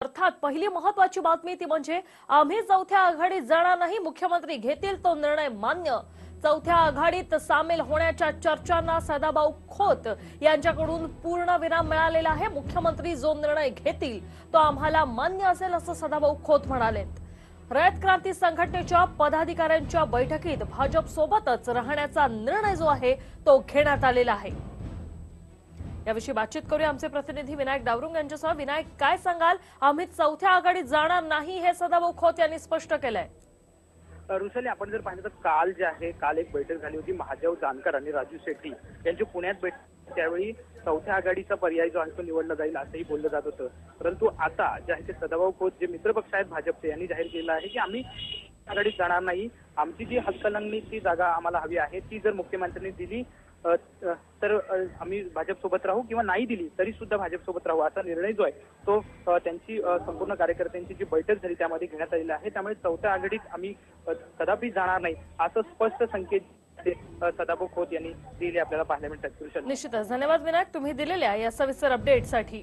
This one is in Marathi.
अर्थात पहिली महत्वाची बातमी ती म्हणजे आम्ही चौथ्या आघाडीत जाणार नाही मुख्यमंत्री घेतील तो निर्णय मान्य. चौथ्या आघाडीत सामील होण्याच्या चर्चांना सदाभाऊ खोत यांच्याकडून पूर्ण विराम मिळालेला आहे. मुख्यमंत्री जो निर्णय घेतील तो आम्हाला मान्य असेल असं सदाभाऊ खोत म्हणालेत. रयत क्रांती संघटनेच्या पदाधिकाऱ्यांच्या बैठकीत भाजप सोबतच राहण्याचा निर्णय जो आहे तो घेण्यात आलेला आहे. याविषयी बातचीत करूया. आमचे प्रतिनिधी विनायक डावरुंग यांच्यासह. विनायक काय सांगाल? आम्ही चौथ्या आघाडीत जाणार नाही हे सदाभाऊ खोत यांनी स्पष्ट केलंय. रुसली आपण जर पाहिलं तर काल जे आहे काल एक बैठक झाली होती महादेव जानकर आणि राजू शेट्टी यांची पुण्यात बैठक त्यावेळी चौथ्या आघाडीचा पर्याय जो आहे तो निवडला जाईल असंही बोललं जात होतं. परंतु आता जे आहे ते सदाभाऊ खोत जे मित्रपक्ष आहेत भाजपचे यांनी जाहीर केलं आहे की आम्ही आघाडीत जाणार नाही. आमची जी हक्कलंगणीची जागा आम्हाला हवी आहे ती जर मुख्यमंत्र्यांनी दिली तर आम्ही भाजप सोबत राहू किंवा नाही दिली तरी सुद्धा भाजप सोबत राहू असा निर्णय जो आहे तो त्यांची संपूर्ण कार्यकर्त्यांची जी बैठक झाली त्यामध्ये घेण्यात आलेली आहे. त्यामुळे चौथ्या आघाडीत आम्ही कदापि जाणार नाही असं स्पष्ट संकेत सदाभाऊ खोत यांनी दिले आपल्याला पाहायला मिळतात निश्चितच. धन्यवाद विनायक. तुम्ही दिलेल्या या सविस्तर अपडेटसाठी